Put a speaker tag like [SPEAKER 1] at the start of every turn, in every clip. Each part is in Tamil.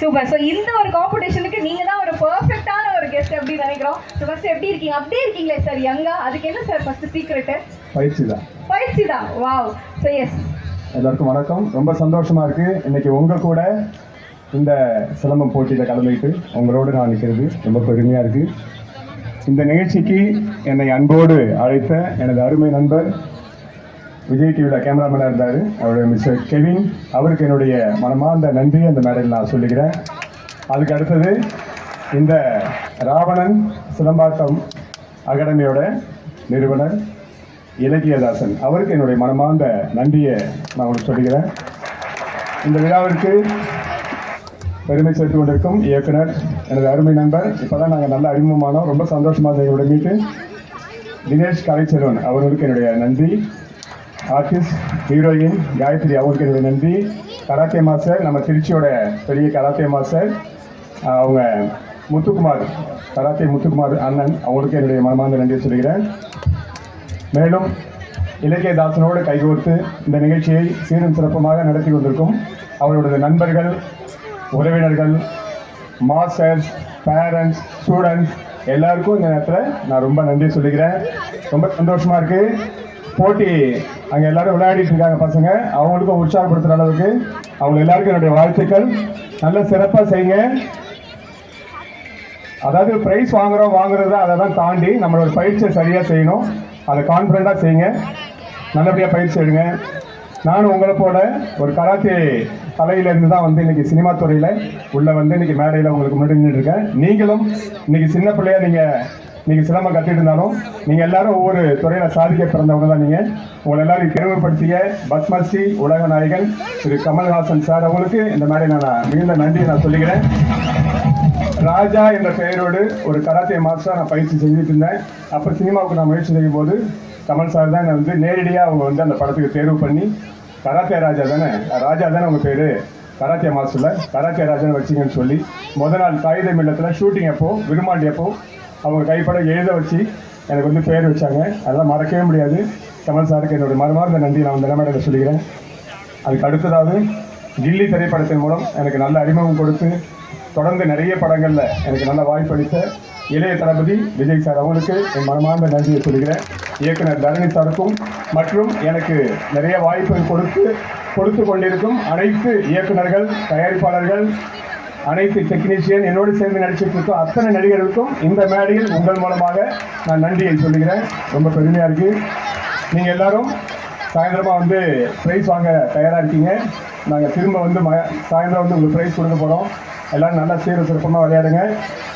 [SPEAKER 1] சூப்பர் ஸோ இந்த ஒரு காம்படிஷனுக்கு நீங்க தான் ஒரு பெர்ஃபெக்ட்டான ஒரு கெஸ்ட் அப்படின்னு நினைக்கிறோம்? ஸோ ஃபர்ஸ்ட் எப்படி இருக்கீங்க? அப்படியே இருக்கீங்களே சார் யங்கா அதுக்கு என்ன சார் ஃபர்ஸ்ட் சீக்ரெட்டு
[SPEAKER 2] பயிற்சி தான்.
[SPEAKER 1] பயிற்சி தான். வாவ் ஸோ எஸ்
[SPEAKER 2] எல்லாருக்கும் வணக்கம். ரொம்ப சந்தோஷமா இருக்கு. இன்னைக்கு உங்க கூட இந்த சிலம்பம் போட்டியில் கலந்துக்கிட்டு உங்களோடு நான் நிற்கிறது ரொம்ப பெருமையா இருக்கு. இந்த நிகழ்ச்சிக்கு என்னை அன்போடு அழைத்த எனது அருமை நண்பர் விஜய் டிவியில் கேமராமேனாக இருந்தார் அவருடைய மிஸ்டர் கெவின் அவருக்கு என்னுடைய மனமார்ந்த நன்றி அந்த மேடையில் நான் சொல்லுகிறேன். அதுக்கு அடுத்தது இந்த ராவணன் சிலம்பாட்டம் அகாடமியோட நிறுவனர் இலக்கியதாசன். அவருக்கு என்னுடைய மனமார்ந்த நன்றியை நான் உங்களுக்கு சொல்லுகிறேன். இந்த விழாவிற்கு பெருமை சேர்த்து கொண்டிருக்கும் இயக்குனர் எனது அருமை நண்பர். இப்போதான் நாங்கள் நல்ல அறிமுகமானோம். ரொம்ப சந்தோஷமாக எங்களோட மீட்டு தினேஷ் கலைச்செல்வன் அவர்களுக்கு என்னுடைய நன்றி. ஆர்டிஸ்ட் ஹீரோயின் காயத்ரி அவங்களுக்கு என்னுடைய நன்றி. கராத்தே மாஸ்டர் நம்ம திருச்சியோட பெரிய கராத்தே மாஸ்டர் அவங்க முத்துக்குமார் கராத்தே முத்துக்குமார் அண்ணன் அவங்களுக்கு என்னுடைய மனமார்ந்த நன்றியை சொல்கிறேன் மேலும் இலக்கிய தாசனோடு கைகோர்த்து இந்த நிகழ்ச்சியை சீரும் சிறப்பமாக நடத்தி கொண்டிருக்கும் அவர்களுடைய நண்பர்கள் உறவினர்கள் மாஸ்டர்ஸ் பேரண்ட்ஸ் ஸ்டூடெண்ட்ஸ் எல்லாருக்கும் இந்த நேரத்தில் நான் ரொம்ப நன்றி சொல்லிக்கிறேன் ரொம்ப சந்தோஷமாக இருக்குது போட்டி அங்கே எல்லாரும் விளையாடிட்டு இருக்காங்க பசங்க. அவங்களுக்கும் உற்சாகப்படுத்துகிற அளவுக்கு. அவங்க எல்லாருக்கும் என்னுடைய வாழ்த்துக்கள். நல்ல சிறப்பாக செய்யுங்க. அதாவது ப்ரைஸ் வாங்குறோம் வாங்குறது அதெல்லாம் தாண்டி நம்மளோட பயிற்சியை சரியாக செய்யணும். அதை கான்ஃபிடண்ட்டாக செய்யுங்க. நல்லபடியாக பயிற்சி எடுங்க. நானும் உங்களை போல ஒரு கராத்தே கலையிலேருந்து தான் வந்து இன்னைக்கு சினிமா துறையில் உள்ளே வந்து இன்னைக்கு மேடையில் உங்களுக்கு முன்னாடி நின்னுட்டு இருக்கேன். நீங்களும் இன்னைக்கு சின்ன பிள்ளையா நீங்கள் நீங்கள் சிலம்பம் கற்றுட்டு இருந்தாலும் நீங்கள் எல்லாரும் ஒவ்வொரு துறையில் சாதிக்க பிறந்தவங்க தான் நீங்கள் உங்களை எல்லாரும் பெருமைப்படுத்திய பத்மஸ்ரீ உலக நாயகன் திரு கமல்ஹாசன் சார் அவங்களுக்கு இந்த மாதிரி நான் மிகுந்த நன்றி நான் சொல்லிக்கிறேன். ராஜா என்ற பெயரோடு ஒரு கராத்தே மாஸ்டர் நான் பயிற்சி செஞ்சுட்டு இருந்தேன். அப்புறம் சினிமாவுக்கு நான் முயற்சி செய்யும் போது கமல் சார் தான் என்னை வந்து நேரடியாக அவங்க வந்து அந்த படத்துக்கு தேர்வு பண்ணி கராத்தே ராஜா தானே? ராஜா தானே உங்கள் பேர்? கராத்தே மாஸ்டரில் கராத்தே ராஜான்னு வச்சிங்கன்னு சொல்லி முத நாள் காகித மில்லத்தில் ஷூட்டிங் அப்போ விருமாண்டி அப்போ அவங்க கைப்பட எழுத வச்சு எனக்கு வந்து பேர் வச்சாங்க. அதெல்லாம் மறக்கவே முடியாது. கமல் சாருக்கு என்னுடைய மறுமார்ந்த நன்றி நான் அந்த நிலைமையில சொல்லிக்கிறேன். அதுக்கு அடுத்ததாவது கில்லி திரைப்படத்தின் மூலம் எனக்கு நல்ல அறிமுகம் கொடுத்து தொடர்ந்து நிறைய படங்களில் எனக்கு நல்ல வாய்ப்பளித்த இளைய தளபதி விஜய் சார் அவங்களுக்கு என் மனமார்ந்த நன்றியை சொல்கிறேன் இயக்குனர் தரணி சாருக்கும் மற்றும் எனக்கு நிறைய வாய்ப்புகள் கொடுத்து கொடுத்து கொண்டிருக்கும் அனைத்து இயக்குனர்கள் தயாரிப்பாளர்கள் அனைத்து டெக்னீஷியன் என்னோடு சேர்ந்து நடிச்சிட்டு அத்தனை நடிகர்களுக்கும் இந்த மேடையில் உங்கள் மூலமாக நான் நன்றியை சொல்லுகிறேன். ரொம்ப பெருமையாக இருக்குது நீங்கள் எல்லாரும் சாயந்தரமாக வந்து ப்ரைஸ் வாங்க தயாராக இருக்கீங்க. நாங்கள் திரும்ப வந்து ம சாயந்தரம் வந்து உங்களுக்கு ப்ரைஸ் கொடுக்க போகிறோம் எல்லோரும் நல்லா சீர சிறப்பமாக விளையாடுங்க.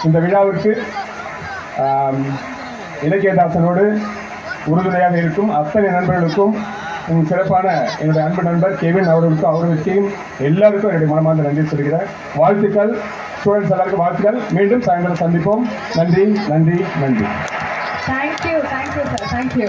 [SPEAKER 2] இந்த விழாவிற்கு இலக்கியதாசனோடு உறுதுணையாக இருக்கும் அத்தனை நண்பர்களுக்கும் சிறப்பான என்னுடைய அன்பு நண்பர் கெவின் அவர்களுக்கும் அவருடைய டீம் எல்லாருக்கும் என்னுடைய மனமார்ந்த நன்றி சொல்கிறேன் வாழ்த்துக்கள். ஸ்டூடெண்ட்ஸ் எல்லாருக்கும் வாழ்த்துக்கள். மீண்டும் சாயந்தரம் சந்திப்போம். நன்றி நன்றி நன்றி.
[SPEAKER 1] Thank you thank you sir thank you